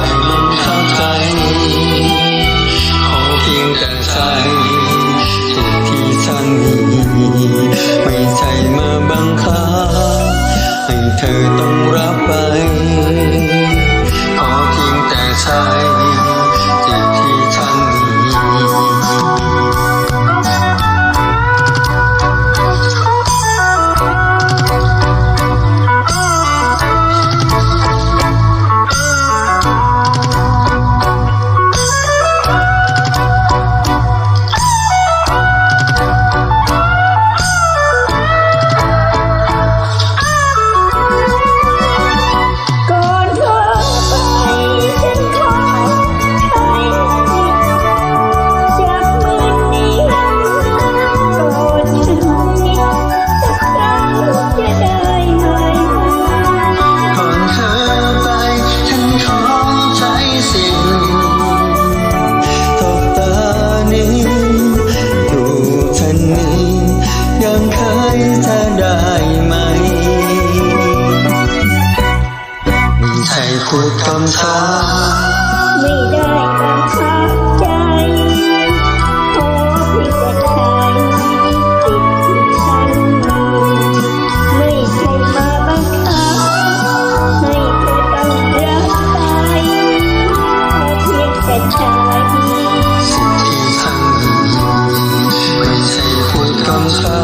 ให้มันเข้าใจ ขอเพียงแต่ใจ ใช่พูดคำสาไม่ได้บังคับใจขอเพียงแต่ใครติดที่ฉันไม่ใช่มาบังคับให้เธอต้องรักไปขอเพียงแต่ใจสิ่งที่ทำอยู่ไม่ใช่พูดคำสา